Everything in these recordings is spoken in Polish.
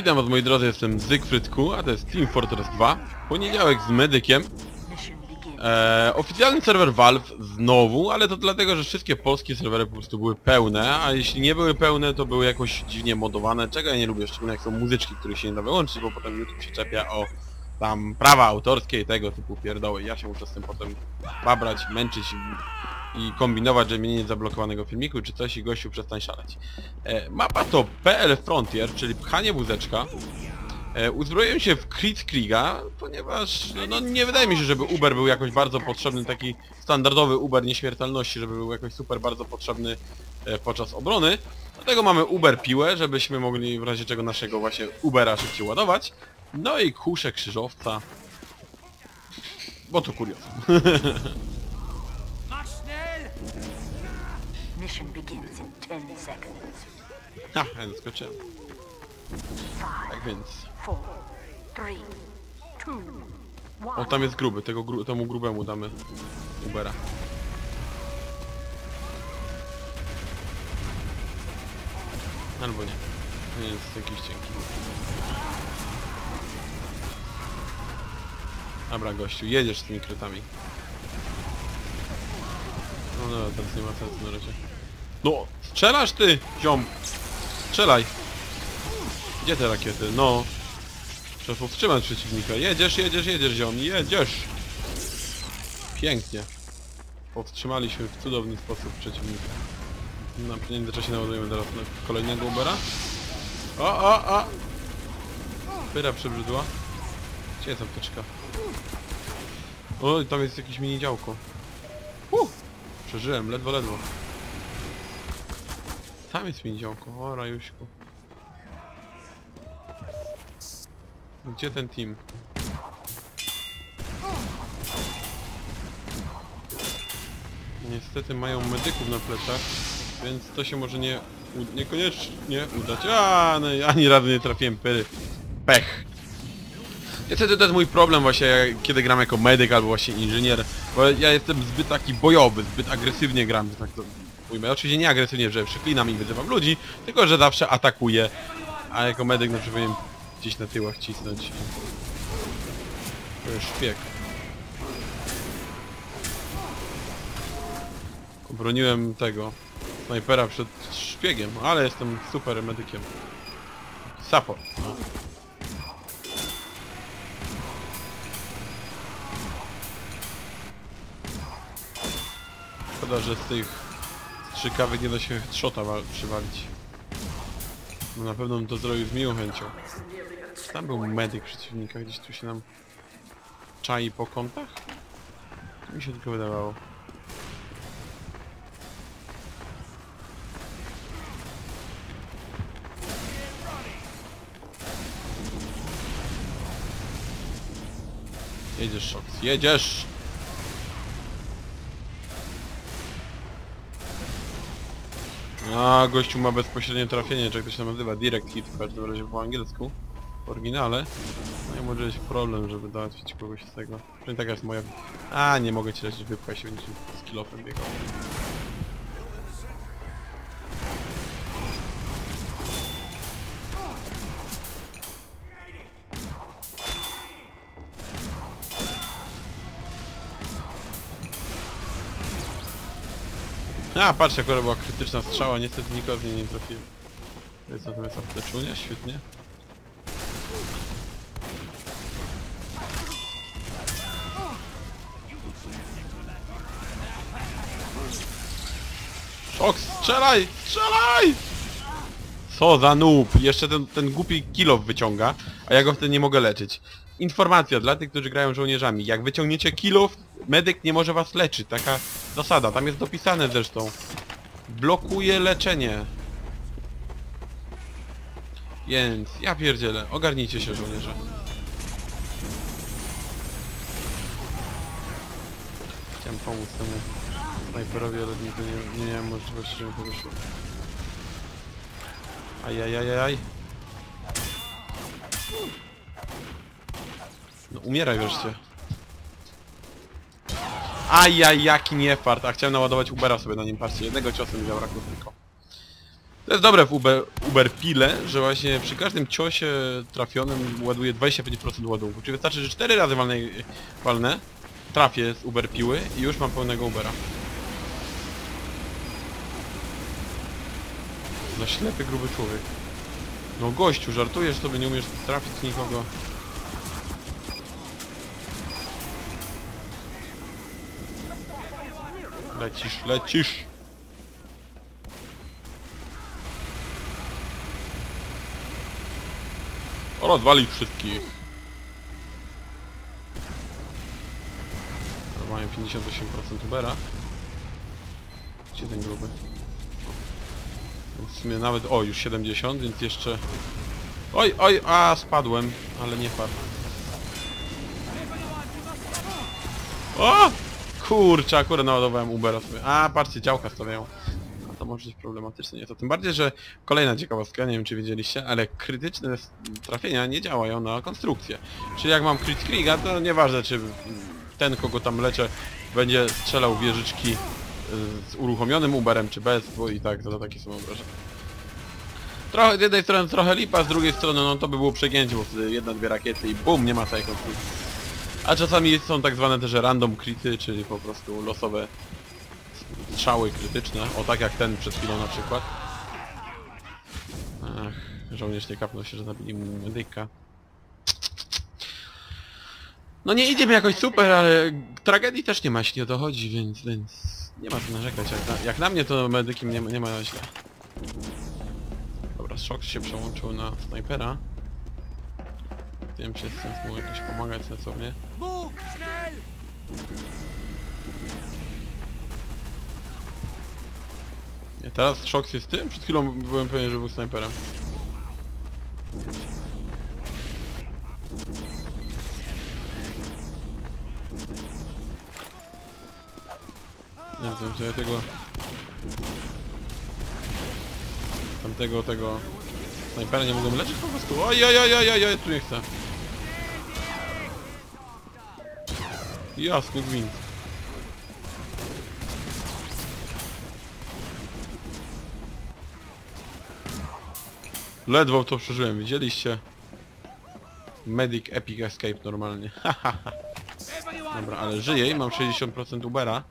Witam was moi drodzy, jestem Zygfrydku, a to jest Team Fortress 2. Poniedziałek z medykiem. Eee, oficjalny serwer Valve znowu, ale to dlatego, że wszystkie polskie serwery po prostu były pełne, a jeśli nie były pełne, to były jakoś dziwnie modowane, czego ja nie lubię, szczególnie jak są muzyczki, które się nie da wyłączyć, bo potem YouTube się czepia o tam prawa autorskie i tego typu pierdoły. Ja się muszę z tym potem babrać, męczyć i, kombinować, żeby nie zablokowanego filmiku czy coś i gościu przestań szaleć. E, mapa to PL Frontier, czyli pchanie wózeczka. E, uzbroiłem się w Kritzkriega, ponieważ no, no, nie wydaje mi się, żeby Uber był jakoś bardzo potrzebny, taki standardowy Uber nieśmiertelności, żeby był jakoś super bardzo potrzebny e, podczas obrony. Dlatego mamy Uber piłę, żebyśmy mogli w razie czego naszego właśnie Ubera szybciej ładować. No i kuszę krzyżowca. Bo to kuriozum. Mission begins in 10 seconds. Ja zaskoczyłem. Tak więc... O, tam jest gruby, tego gru temu grubemu damy Ubera. Albo nie. To nie jest jakiś cienki. Dobra gościu, jedziesz z tymi krytami. No no, teraz nie ma sensu na razie. No, strzelasz ty, ziom! Strzelaj! Gdzie te rakiety? No! Trzeba powstrzymać przeciwnika. Jedziesz, jedziesz, jedziesz, ziom, jedziesz! Pięknie. Powstrzymaliśmy w cudowny sposób przeciwnika. Na międzyczasie naładujemy teraz na kolejnego Ubera. O, o, o! Pyra przebrzydła. Gdzie jest apteczka? O, tam jest jakieś mini działko. Uh! Przeżyłem, ledwo, ledwo. Tam jest mini działko, o rajuśku. Gdzie ten team? Niestety mają medyków na plecach, więc to się może nie... niekoniecznie udać. A, no, ani razu nie trafiłem pyry. Pech. Niestety to jest mój problem właśnie, kiedy gram jako medyk albo właśnie inżynier, bo ja jestem zbyt taki bojowy, zbyt agresywnie gram, że tak to ujmę. Oczywiście nie agresywnie, że przeklinam i wyzywam ludzi, tylko że zawsze atakuję, a jako medyk no powinien gdzieś na tyłach cisnąć. To jest szpieg. Obroniłem tego snajpera przed szpiegiem, ale jestem super medykiem. Support. No. Szkoda, że z tych strzykawych nie da się trzota wal- przywalić. No na pewno bym to zrobił z miłą chęcią. Tam był medyk przeciwnika, gdzieś tu się nam czai po kątach? Mi się tylko wydawało. Jedziesz, Shox, jedziesz! A gościu ma bezpośrednie trafienie, czy jak to się nazywa, direct hit w każdym razie po angielsku, w oryginale. No i może być problem, żeby załatwić kogoś z tego. Przynajmniej taka jest moja... A, nie mogę ci lecieć, wypchaj się, z kilofem biegał. A, patrz, akurat była krytyczna strzała, niestety nikogo w niej nie trafiłem. To jest natomiast apteczunia, świetnie. Szok, strzelaj! Strzelaj! Co za noob! Jeszcze ten, ten głupi kilof wyciąga, a ja go wtedy nie mogę leczyć. Informacja dla tych, którzy grają żołnierzami. Jak wyciągniecie kilof, medyk nie może was leczyć. Taka zasada, tam jest dopisane zresztą. Blokuje leczenie. Więc ja pierdzielę, ogarnijcie się żołnierze. Chciałem pomóc temu snajperowi, ale nigdy nie, nie miałem możliwości, żeby to wyszło. Ajajajaj. No umieraj wreszcie. Ajaj, jaki niefart, a chciałem naładować Ubera sobie na nim, patrzcie, jednego ciosu mi zabrakło tylko. To jest dobre w Uber, Uber Pile, że właśnie przy każdym ciosie trafionym ładuje 25% ładunku. Czyli wystarczy, że 4 razy walnę, walnę trafię z Uber Piły i już mam pełnego Ubera. No ślepy, gruby człowiek. No gościu, żartujesz sobie, nie umiesz trafić nikogo. Lecisz, lecisz. O, rozwalić wszystkich. Dobra, Mają 58% Ubera. Gdzie ten gruby? W sumie nawet... O, już 70, więc jeszcze... Oj, oj, a spadłem, ale nie padł. O! Kurczę, akurat naładowałem Ubera sobie. A, patrzcie, działka stawiają. No to może być problematyczne nieco. Tym bardziej, że kolejna ciekawostka, nie wiem czy wiedzieliście, ale krytyczne trafienia nie działają na konstrukcję. Czyli jak mam crit Kriga, to nieważne czy ten, kogo tam leczę, będzie strzelał wieżyczki y, z uruchomionym Uberem czy bez, bo i tak to takie są obrażenia. Trochę, z jednej strony trochę lipa, z drugiej strony no to by było przegięcie, bo wtedy jedna, dwie rakiety i bum, nie ma całej konstrukcji. A czasami są tak zwane też random crity, czyli po prostu losowe strzały krytyczne, o tak jak ten przed chwilą na przykład. Ach, żołnierz nie kapnął się, że zabili mu medyka. No nie idzie mi jakoś super, ale tragedii też nie ma, jeśli o to chodzi, więc, więc nie ma co narzekać. Jak na, jak na mnie to medykiem nie, nie ma źle. Dobra, Shox się przełączył na snajpera. Wiem, czy jest sens mu jakoś pomagać sensownie. Schnell! Nie, teraz Shox jest tym? Przed chwilą byłem pewien, że był snajperem. Nie wiem, czy ja tego... Tamtego, tego... Snajpera nie mogłem leczyć po prostu. Oj, oj, oj, oj, oj, oj, tu nie chcę. Jasny gwint. Ledwo to przeżyłem, widzieliście? Medic Epic Escape normalnie. Dobra, ale żyję i mam 60% Ubera.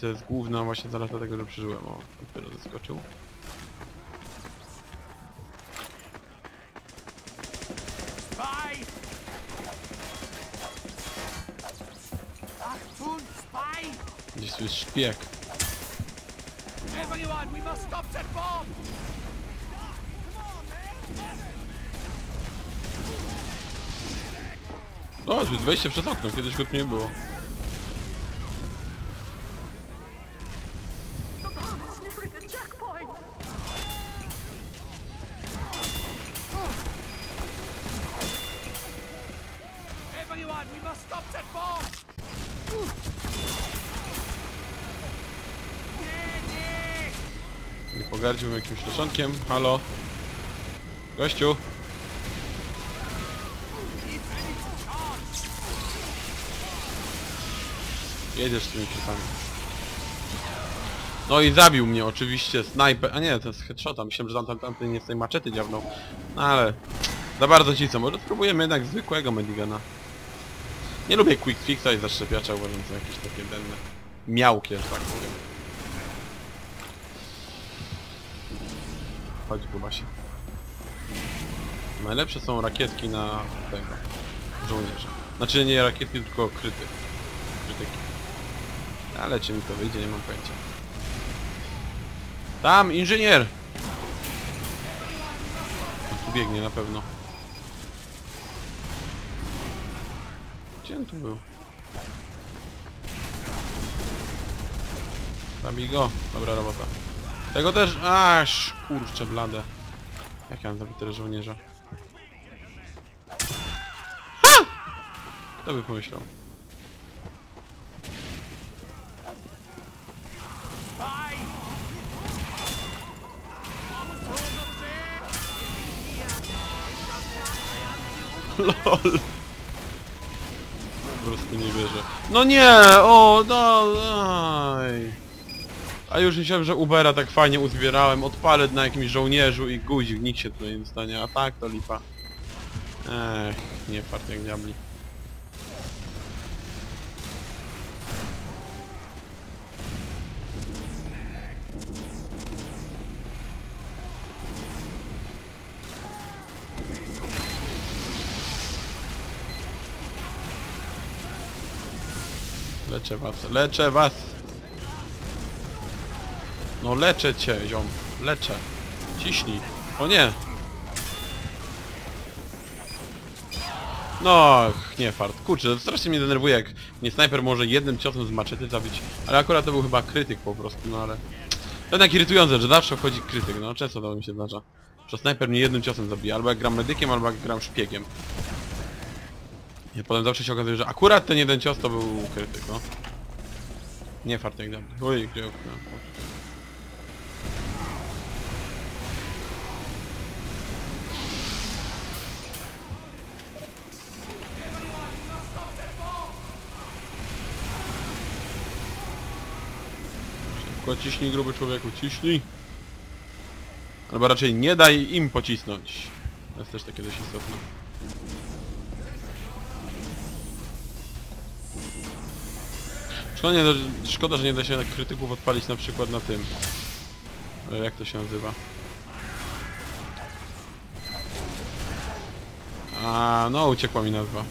To jest główna właśnie zaleta tego, że przeżyłem. O, dopiero zaskoczył. Tu jest szpieg. Everyone, we must stop that bomb! O, tu jest wejście okno, kiedyś go tu nie było. Pogardziłbym jakimś leszonkiem. Halo? Gościu? Jedziesz z tymi krzykami. No i zabił mnie oczywiście snajper... A nie, to jest headshota. Myślałem, że tamten, tamten nie z tej maczety dziabnął. No ale... Za bardzo ci co. Może spróbujemy jednak zwykłego Medigana. Nie lubię quick fixa i zaszczepiacza, uważam za jakieś takie denne... Miałkie, tak. Chodź Kubasie. Najlepsze są rakietki na tego żołnierza. Znaczy nie rakietki, tylko kryty. Krytyki. Ale czy mi to wyjdzie, nie mam pojęcia. Tam, inżynier! On tu biegnie na pewno. Gdzie on tu był? Zabij go. Dobra robota. Tego też... Aż, kurczę blade. Jak ja mam zabić tyle żołnierza? Ha! Kto by pomyślał? LOL. Po prostu nie wierzę. No nie! O, daj! A już myślałem, że Ubera tak fajnie uzbierałem, odpalę na jakimś żołnierzu i guzik, nikt się tutaj nie stanie, a tak to lipa. Ech, nie fart jak diabli. Leczę was, leczę was! No leczę cię, ziom. Leczę. Ciśnij. O nie! No, nie fart. Kurczę, strasznie mnie denerwuje, jak mnie snajper może jednym ciosem z maczety zabić. Ale akurat to był chyba krytyk po prostu, no ale... To jednak irytujące, że zawsze wchodzi krytyk, no często to mi się zdarza. Że snajper mnie jednym ciosem zabija, albo jak gram medykiem, albo jak gram szpiegiem. I potem zawsze się okazuje, że akurat ten jeden cios to był krytyk, no. Nie fart jak dobry. Oj, gdzie okno. Szybko ciśnij gruby człowieku, ciśnij. Albo raczej nie daj im pocisnąć. To jest też takie dość istotne. Szkoda, szkoda, że nie da się krytyków odpalić na przykład na tym. E, Jak to się nazywa? A no uciekła mi nazwa.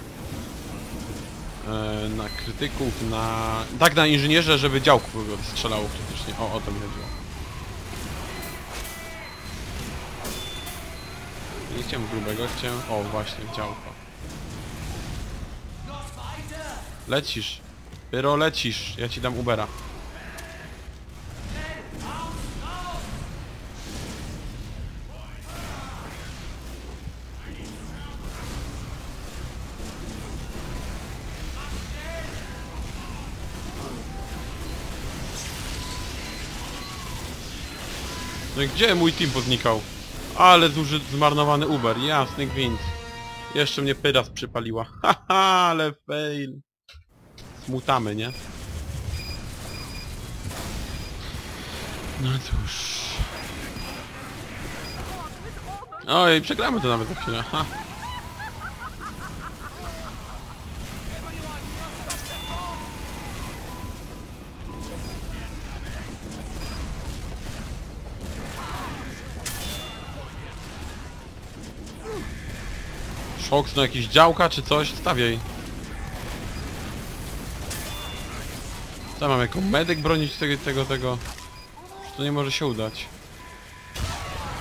E, na krytyków, na... Tak, na inżynierze, żeby działku strzelało krytycznie. O, o to mi chodziło. Nie chciałem grubego, chciałem... O, właśnie, działko. Lecisz. Pyro, lecisz. Ja ci dam Ubera. No gdzie mój team poznikał? Ale zużyt zmarnowany Uber, jasny gwint. Jeszcze mnie pyras przypaliła. Haha, ale fail. Smutamy, nie? No cóż. Oj, przegramy to nawet za chwilę. Ha. Szoks, no jakieś działka czy coś? Stawiaj. Co mam jako medyk bronić tego, tego, tego? To nie może się udać.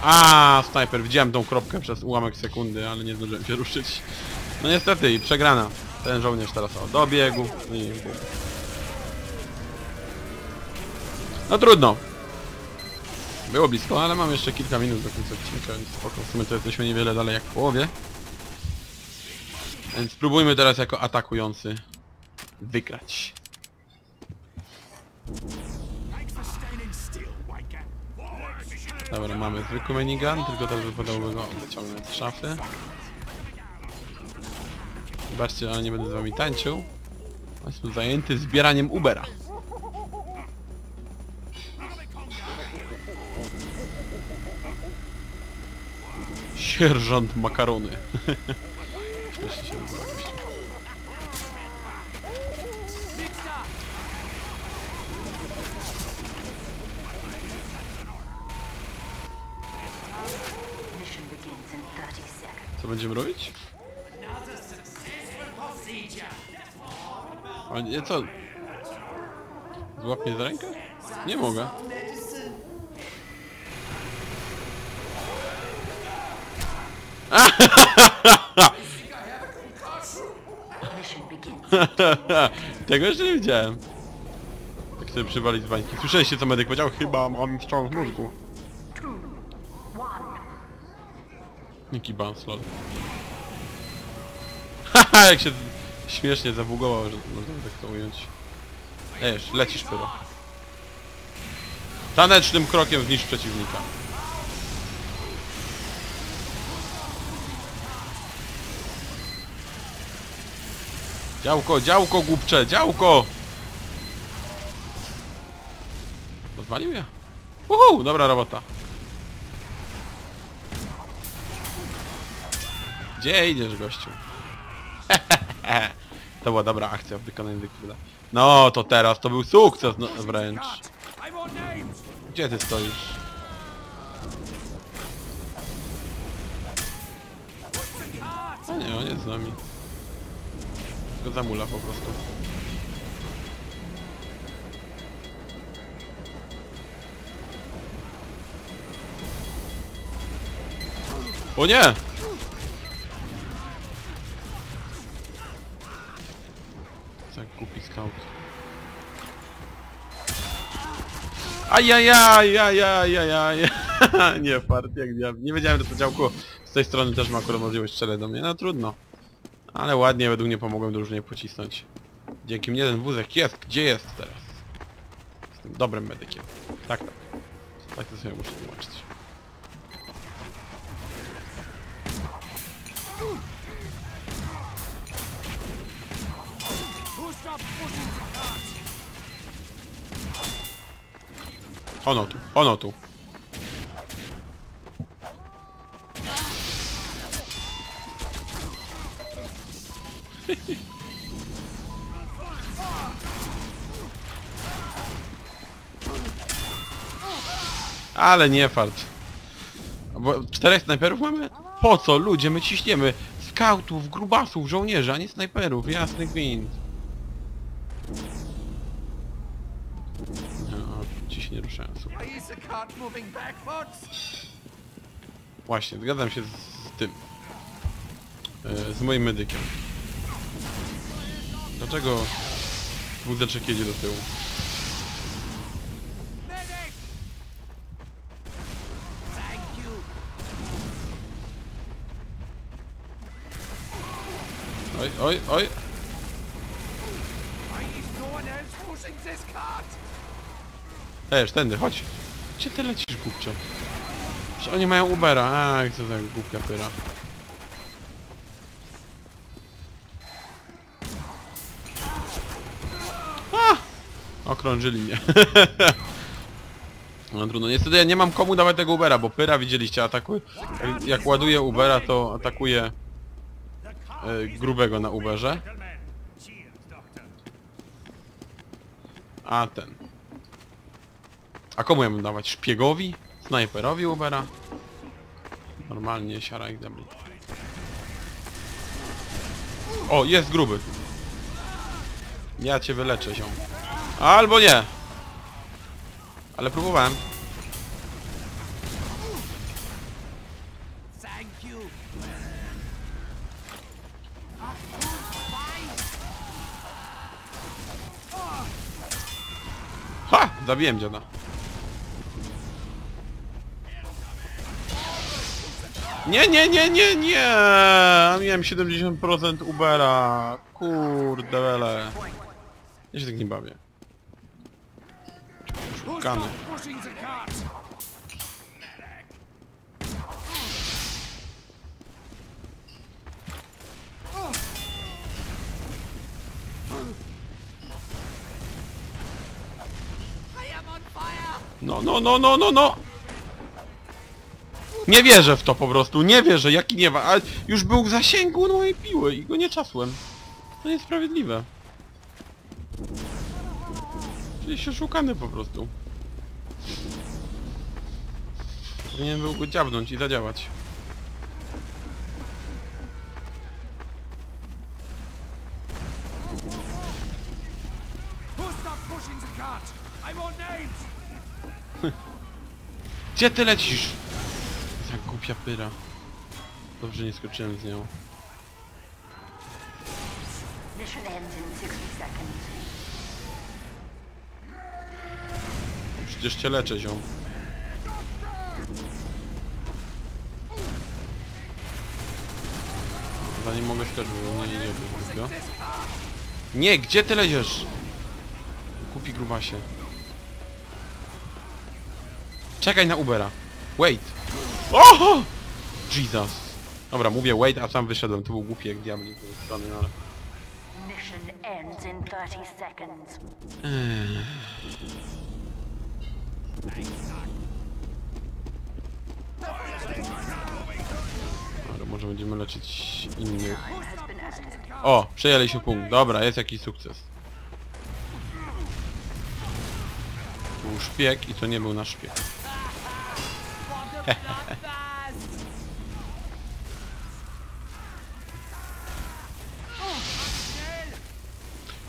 A, snajper, widziałem tą kropkę przez ułamek sekundy, ale nie zdążyłem się ruszyć. No niestety, i przegrana. Ten żołnierz teraz o, dobiegł i bum. No trudno. Było blisko, ale mam jeszcze kilka minut do końca odcinka, więc spoko. W sumie to jesteśmy niewiele dalej jak w połowie. Więc spróbujmy teraz jako atakujący wygrać. Dobra, mamy zwykły minigun, tylko teraz wypadałoby go wyciągnąć z szafy. Zobaczcie, ale nie będę z wami tańczył. Jestem zajęty zbieraniem Ubera. Sierżant makarony. Śmiesznie się nazywa gościu. Mission begins in 30 seconds. Co będziemy robić? A nie, co? Złap mnie za rękę? Nie mogę. Mission begins. Tego jeszcze nie widziałem. Tak sobie przywalić z bańki. Słyszeliście co medyk powiedział? Chyba mam strzał w mózgu. Bounce, lol. Haha, jak się śmiesznie zabugował, że można tak to ująć. Ejesz, lecisz pyro. Tanecznym krokiem zniszcz przeciwnika. Działko, działko głupcze, działko! Rozwalił je? Uhu, dobra robota. Gdzie idziesz, gościu? to była dobra akcja w wykonaniu Wikula. No, to teraz, to był sukces no, wręcz. Gdzie ty stoisz? A nie, on jest z nami. Tylko zamula po prostu. O nie! Tak głupi scout. Ajajajajajajaj. Nie, fart jak. Nie wiedziałem, że to z tej strony też ma akurat możliwość strzelać do mnie. No trudno. Ale ładnie według mnie pomogłem drużynie pocisnąć. Dzięki mnie ten wózek jest. Gdzie jest teraz? Jestem dobrym medykiem. Tak, tak. Tak to sobie muszę tłumaczyć. Ono tu, ono tu. Ale nie fart. Bo czterech snajperów mamy? Po co? Ludzie, my ciśniemy. Skautów, grubasów, żołnierzy, a nie snajperów. Jasny gwint. No, ci się nie ruszają, super. Właśnie, zgadzam się z, tym. E, z moim medykiem. Dlaczego wózeczek jedzie do tyłu? This cart? Ej, tędy, chodź! Gdzie ty lecisz? Przecież oni mają Ubera, ach, co za głupia pyra. A! Okrążyli mnie. No trudno, niestety ja nie mam komu dawać tego Ubera, bo pyra widzieliście, atakuje... Jak ładuje Ubera, to atakuje e, grubego na Uberze. A ten. A komu ja mam dawać? Szpiegowi? Snajperowi Ubera? Normalnie siara jak zabli. O, jest gruby. Ja cię wyleczę ziom. Albo nie. Ale próbowałem. Zabiłem dziada. Nie, nie, nie, nie, nie! Miałem 70% Ubera. Kurde wele. Ja się tak nie bawię. Szukany. No, no, no, no, no, no! Nie wierzę w to po prostu, nie wierzę, jaki nie ma, ale już był w zasięgu mojej piły i go nie czasłem. To niesprawiedliwe. Czyli się szukany po prostu. Powinien był go dziabnąć i zadziałać. Gdzie ty lecisz? Jak głupia pyra. Dobrze nie skoczyłem z nią. Mission ends in 60 seconds. Przecież cię leczę, ziom. Zanim mogę skoczyć, bo nie, nie, nie, głupio. Nie, gdzie ty leziesz? Kupi grubasie. Czekaj na Ubera. Wait. Oho! Jesus. Dobra, mówię wait, a sam wyszedłem. To był głupi jak diabli z tej strony, no ale... Mission ends in 30 seconds. Ale może będziemy leczyć innych. O, przejęliśmy punkt. Dobra, jest jakiś sukces. Był szpieg i to nie był nasz szpieg.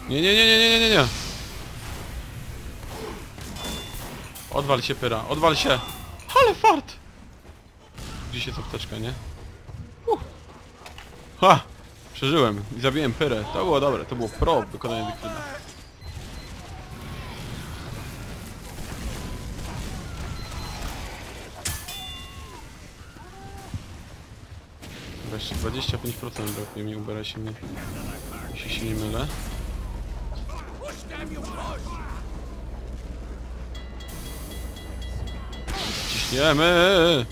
Nie, nie, nie, nie, nie, nie, nie, nie. Odwal się, pyra, odwal się. Ale fart! Gdzieś jest apteczka, nie? Uh. Ha! Przeżyłem i zabiłem pyrę. To było dobre, to było pro wykonanie wykryna. 25% brakuje mi, ubiera się mnie, jeśli się nie mylę. Ciśniemy!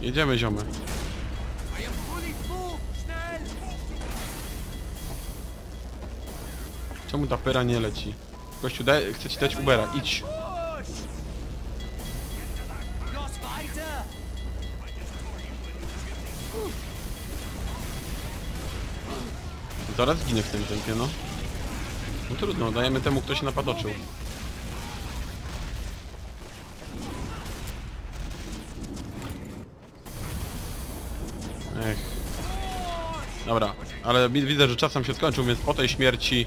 Jedziemy ziomy. Czemu ta pera nie leci? Gościu, daj, chcę ci dać Ubera, idź. Zaraz ginę w tym tempie, no. No trudno, dajemy temu, kto się napadoczył. Ech. Dobra, ale wi- widzę, że czas nam się skończył, więc po tej śmierci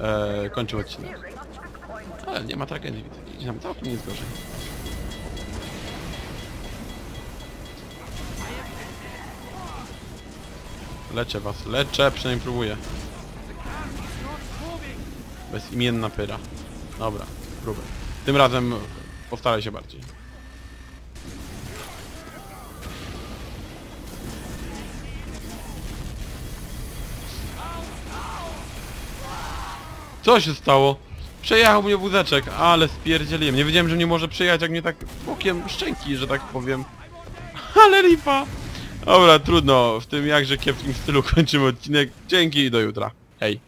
e, kończymy odcinek. Ale nie ma tragedii. Idzie nam całkiem nic gorzej. Leczę was, leczę, przynajmniej próbuję. Bezimienna pyra. Dobra, próbę. Tym razem postaraj się bardziej. Co się stało? Przejechał mnie wózeczek, ale spierdzieliłem. Nie wiedziałem, że nie może przejechać, jak mnie tak bokiem szczęki, że tak powiem. Ale lipa! Dobra, trudno. W tym jakże kiepskim stylu kończymy odcinek. Dzięki i do jutra. Hej.